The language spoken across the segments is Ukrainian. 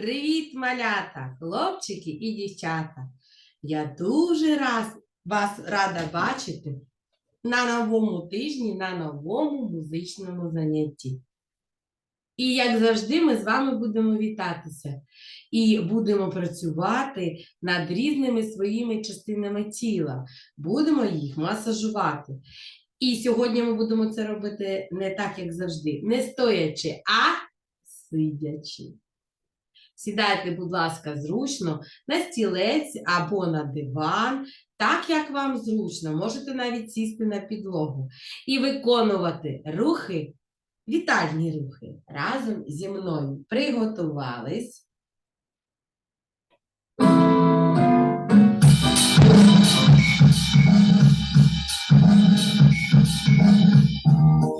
Привіт, малята, хлопчики і дівчата. Я дуже раз, вас рада бачити на новому тижні, на новому музичному занятті. І як завжди, ми з вами будемо вітатися і будемо працювати над різними своїми частинами тіла. Будемо їх масажувати. І сьогодні ми будемо це робити не так, як завжди, не стоячи, а сидячи. Сідайте, будь ласка, зручно на стілець або на диван, так як вам зручно, можете навіть сісти на підлогу і виконувати рухи, вітальні рухи разом зі мною. Приготувались. Thank you.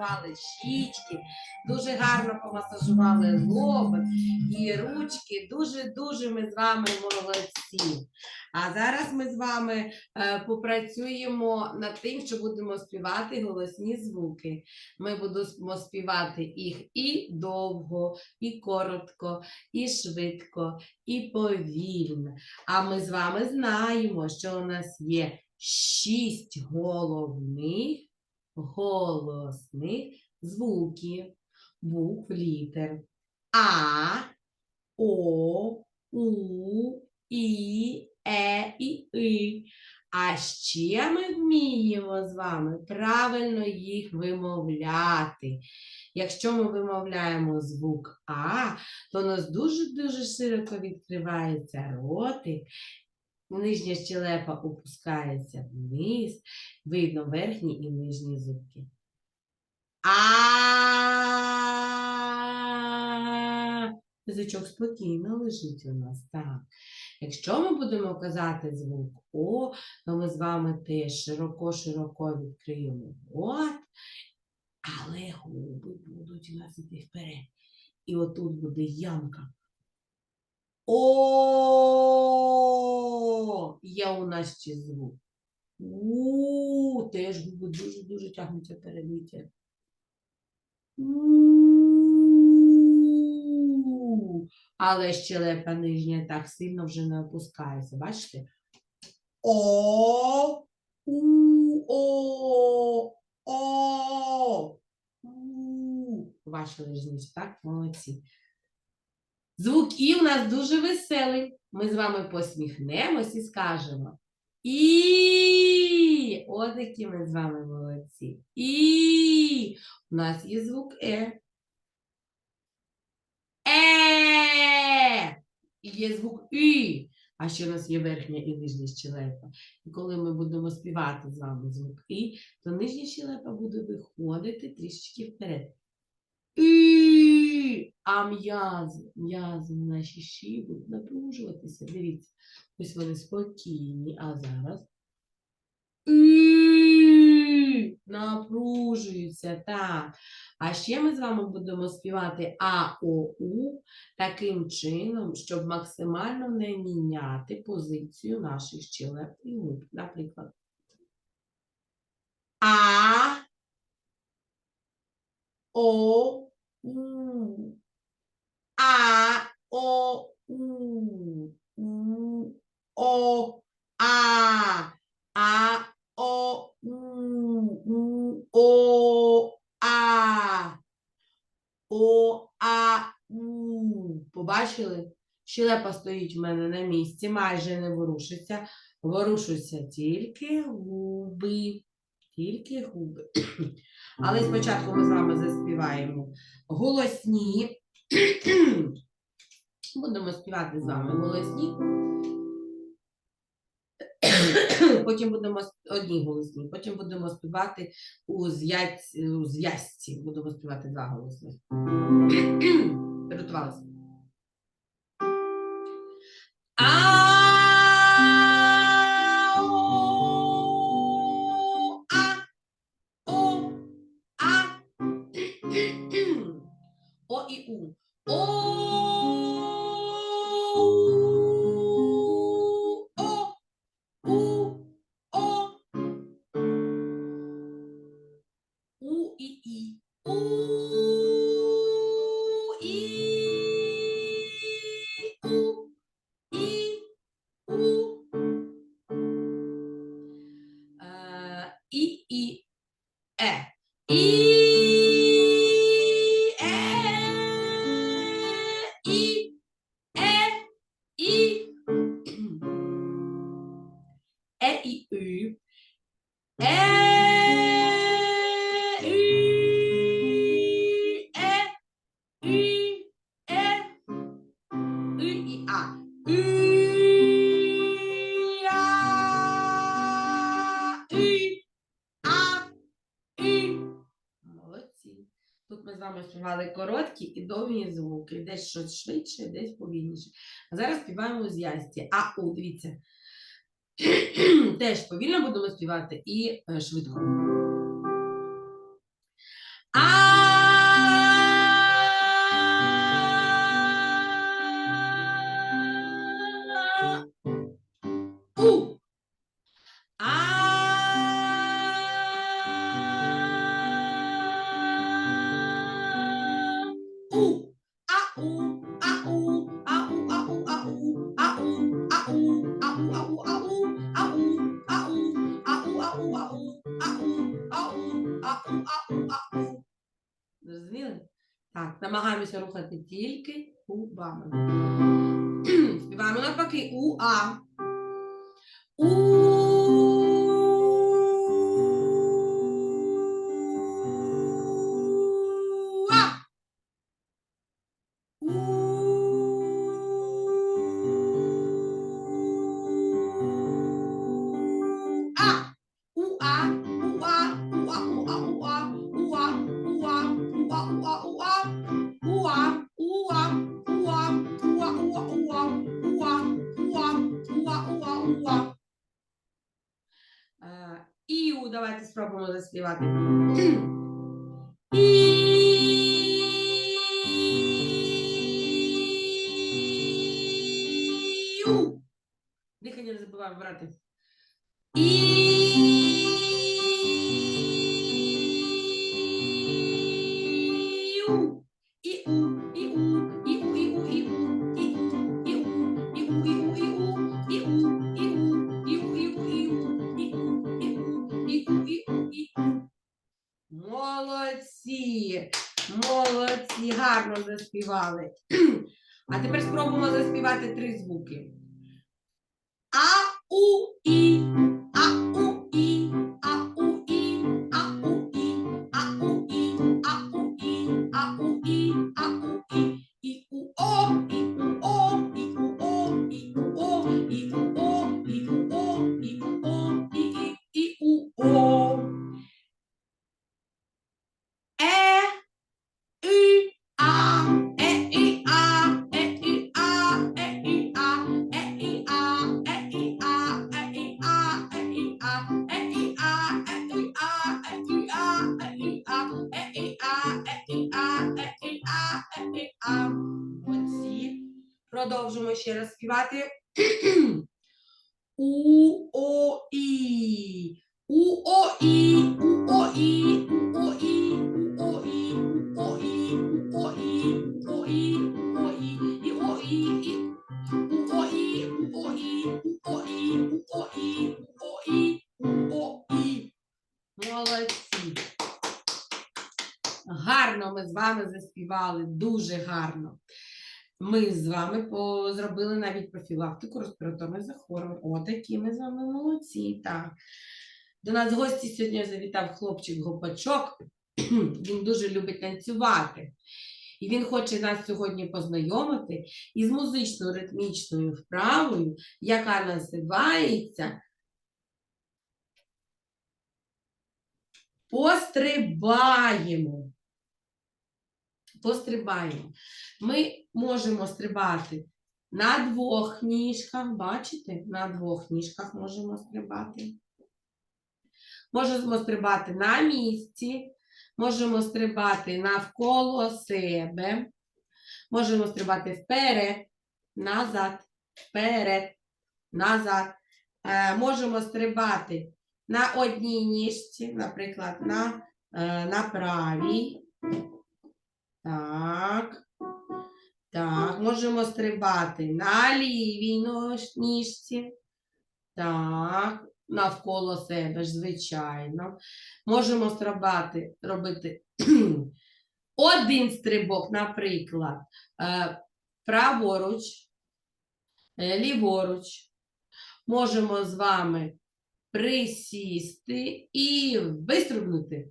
Помасажували щічки, дуже гарно помасажували лоби і ручки. Дуже-дуже ми з вами молодці. А зараз ми з вами е, попрацюємо над тим, що будемо співати голосні звуки. Ми будемо співати їх і довго, і коротко, і швидко, і повільно. А ми з вами знаємо, що у нас є шість головних голосних звуків, букв літер А, О, У, І, Е і И. А ще ми вміємо з вами правильно їх вимовляти. Якщо ми вимовляємо звук А, то у нас дуже-дуже широко відкривається ротик, нижня щелепа опускається вниз, видно верхні і нижні зубки. А Язичок спокійно лежить у нас. Так. Якщо ми будемо казати звук О, то ми з вами теж широко-широко відкриємо рот, але губи будуть у нас іти вперед. І отут буде ямка. О, є у нас ще звук. У, теж губи дуже-дуже тягнуться. У, але щелепа нижня так сильно вже не опускається. Бачите? О, у, о, о, у. Бачили різницю, так? Молодці. Звук І у нас дуже веселий. Ми з вами посміхнемось і скажемо. І. От які ми з вами молодці. І. У нас є звук Е. Е. І є звук І. А ще у нас є верхня і нижня щелепа. І коли ми будемо співати з вами звук І, то нижня щелепа буде виходити трішечки вперед. І, а м'язи, м'язи на нашій шиї будуть напружуватися. Дивіться, ось вони спокійні, а зараз. Напружуються, так. А ще ми з вами будемо співати А, О, У таким чином, щоб максимально не міняти позицію наших щелеп і губ. Наприклад. А, О. А, О, У. У, О, А. А, О, У. У, О, А. О, А, У. Побачили? Щелепа стоїть в мене на місці, майже не ворушиться. Ворушуться тільки губи. Тільки губи. Але спочатку ми з вами заспіваємо голосні. Будемо співати з вами голосні. Потім будемо одні голосні, потім будемо співати у, зв'язь, у зв'язці. Будемо співати два голосних. Приготувалися. У. і а. Молодці. Тут ми з вами співали короткі і довгі звуки, десь щось швидше, десь повільніше. А зараз співаємо з ясті. А, у, дивіться. Теж повільно будемо співати і е, швидко. А. Так, намагаємося рухати тільки губами. Співаємо навпаки у а. У. Іу, давайте спробуємо заспівати. Дихання не забуваємо брати. Три звуки. Вами заспівали, дуже гарно. Ми з вами зробили навіть профілактику респіраторних захворювань. Отакі ми з вами молодці. Так. До нас в гості сьогодні завітав хлопчик Гопачок. Він дуже любить танцювати. І він хоче нас сьогодні познайомити із музичною ритмічною вправою, яка називається Пострибаємо. Пострибаємо. Ми можемо стрибати на двох ніжках, бачите? На двох ніжках можемо стрибати. Можемо стрибати на місці, можемо стрибати навколо себе, можемо стрибати вперед, назад, вперед, назад. Е, можемо стрибати на одній ніжці, наприклад, на, е, на правій. Так. Так, можемо стрибати на лівій ніжці. Так, навколо себе ж, звичайно. Можемо стрибати, робити один стрибок, наприклад, е, праворуч, е, ліворуч. Можемо з вами присісти і вистрибнути.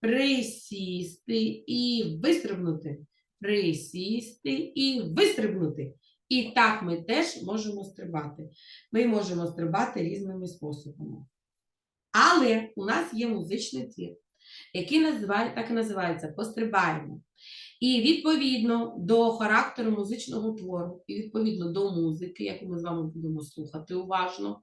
Присісти і вистрибнути. Присісти і вистрибнути. І так ми теж можемо стрибати. Ми можемо стрибати різними способами. Але у нас є музичний твір, який називає, так і називається Пострибаємо. І відповідно до характеру музичного твору, і відповідно до музики, яку ми з вами будемо слухати уважно,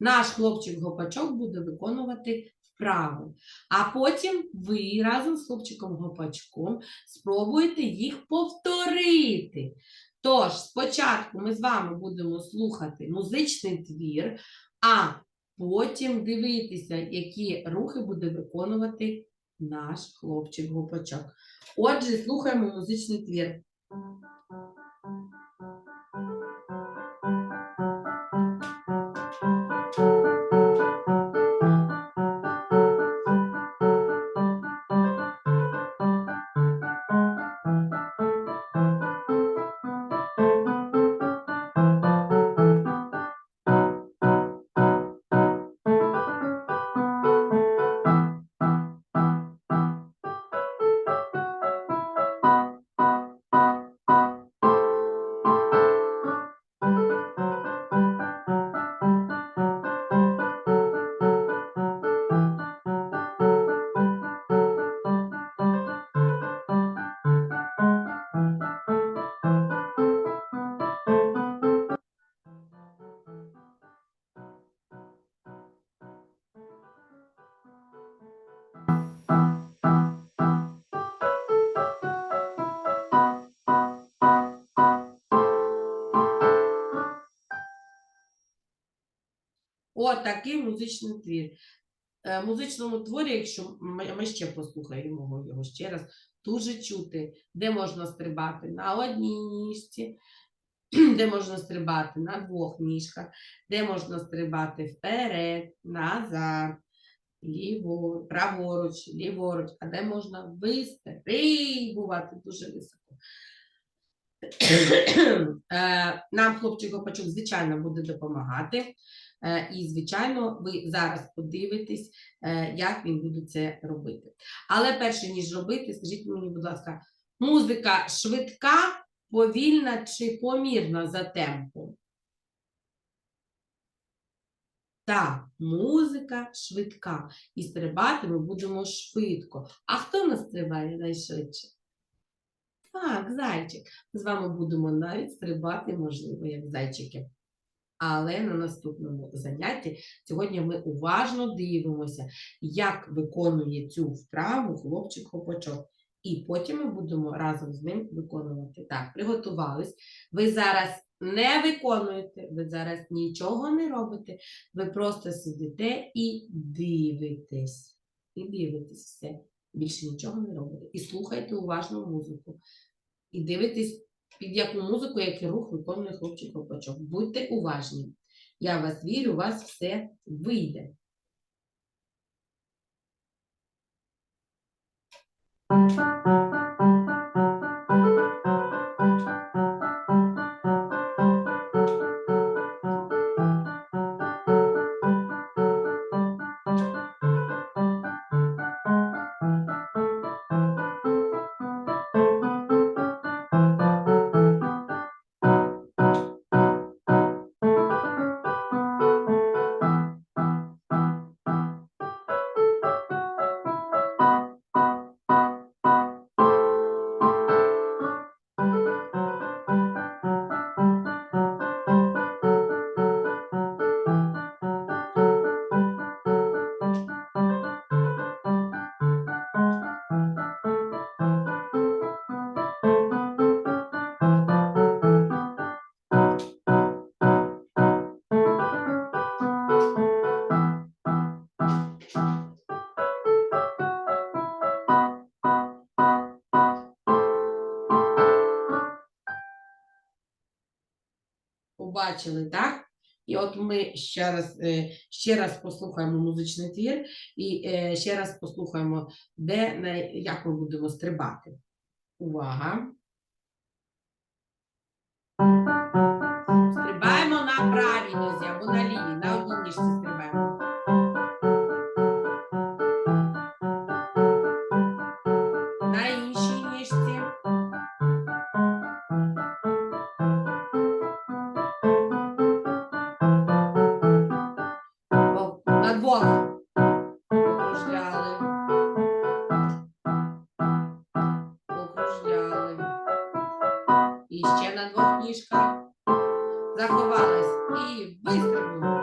наш хлопчик Гопачок буде виконувати вправи. А потім ви разом з хлопчиком Гопачком спробуєте їх повторити. Тож, спочатку ми з вами будемо слухати музичний твір, а потім дивитися, які рухи буде виконувати наш хлопчик Гопачок. Отже, слухаємо музичний твір. Такий музичний твір. Е, В музичному творі, якщо ми, ще послухаємо його ще раз, дуже чути, де можна стрибати на одній ніжці, де можна стрибати на двох ніжках, де можна стрибати вперед, назад, ліво, праворуч, ліворуч, а де можна вистрибувати дуже високо. Е, Нам хлопчик Гопачук, звичайно, буде допомагати. Е, І, звичайно, ви зараз подивитесь, е, як він буде це робити. Але перше, ніж робити, скажіть мені, будь ласка, музика швидка, повільна чи помірна за темпом? Так, музика швидка. І стрибати ми будемо швидко. А хто нас стрибає найшвидше? Так, зайчик. З вами будемо навіть стрибати, можливо, як зайчики. Але на наступному занятті сьогодні ми уважно дивимося, як виконує цю вправу хлопчик хопачок. І потім ми будемо разом з ним виконувати. Так, приготувались. Ви зараз не виконуєте, ви зараз нічого не робите. Ви просто сидите і дивитесь. І дивитесь все. Більше нічого не робите. І слухайте уважно музику. І дивитесь, під яку музику, який рух виконує хлопчик хлопачок. Будьте уважні. Я вас вірю, у вас все вийде. Побачили, так? І от ми ще раз, е, ще раз послухаємо музичний твір і е, ще раз послухаємо, де, як ми будемо стрибати. Увага! Стрибаємо на правій нозі або на лівій, І ще на двох ніжках. Заховались. І вистрибнули.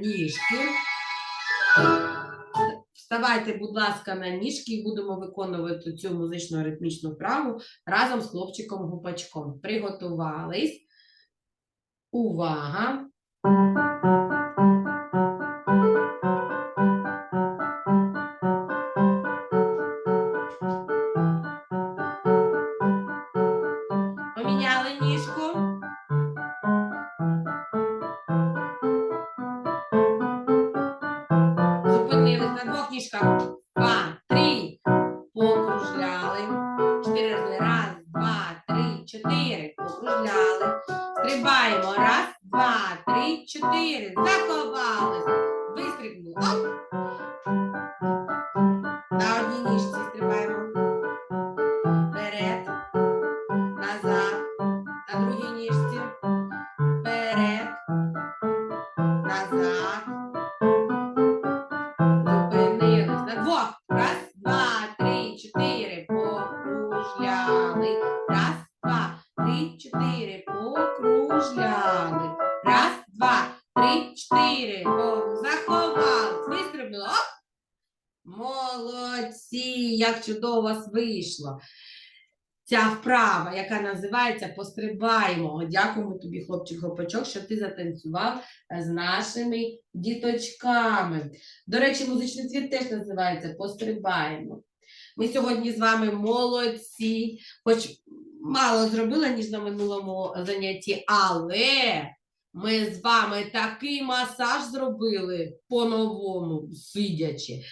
Ніжки. Вставайте, будь ласка, на ніжки і будемо виконувати цю музично ритмічну вправу разом з хлопчиком гупачком. Приготувались. Увага! Як чудово у вас вийшло. Ця вправа, яка називається Пострибаємо. Дякуємо тобі, хлопчик Гопачок, що ти затанцював з нашими діточками. До речі, музичний твір теж називається Пострибаємо. Ми сьогодні з вами молодці, хоч мало зробила, ніж на минулому занятті, але ми з вами такий масаж зробили по-новому, сидячи.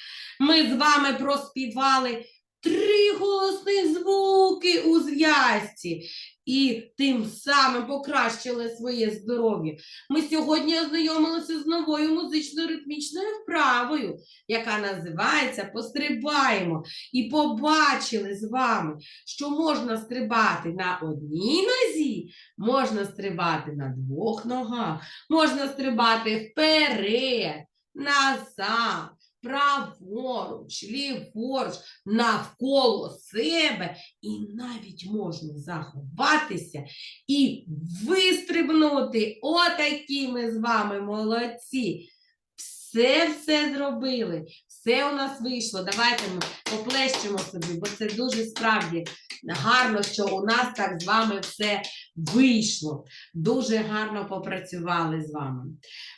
Ми з вами проспівали три голосні звуки у зв'язці і тим самим покращили своє здоров'я. Ми сьогодні ознайомилися з новою музично-ритмічною вправою, яка називається Пострибаємо. І побачили з вами, що можна стрибати на одній нозі, можна стрибати на двох ногах, можна стрибати вперед, назад, праворуч, ліворуч, навколо себе, і навіть можна заховатися і вистрибнути. Отакі ми з вами молодці. Все все зробили, все у нас вийшло. Давайте ми поплещемо собі, бо це дуже справді гарно, що у нас так з вами все вийшло. Дуже гарно попрацювали з вами.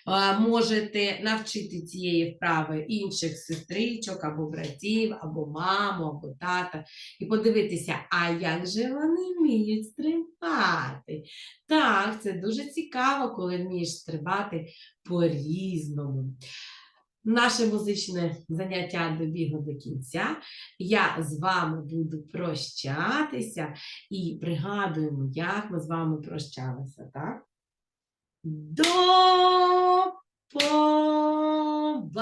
Е, Можете навчити цієї вправи інших сестричок або братів, або маму, або тата, і подивитися, а як же вони вміють стрибати. Так, це дуже цікаво, коли вмієш стрибати по-різному. Наше музичне заняття добігло до кінця. Я з вами буду прощатися і пригадуємо, як ми з вами прощалися, так? До побачення.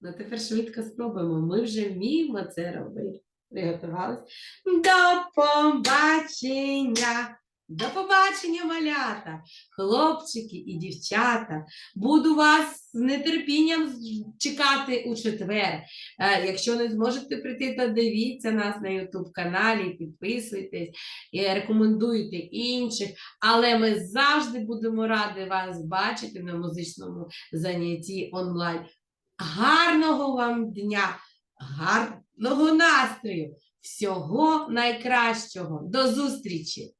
Ну, тепер швидко спробуємо. Ми вже вміємо це робити. Приготувались? До побачення! До побачення, малята, хлопчики і дівчата. Буду вас з нетерпінням чекати у четвер. Е, Якщо не зможете прийти, то дивіться нас на YouTube каналі, підписуйтесь, рекомендуйте інших. Але ми завжди будемо раді вас бачити на музичному занятті онлайн. Гарного вам дня, гарного настрою, всього найкращого. До зустрічі!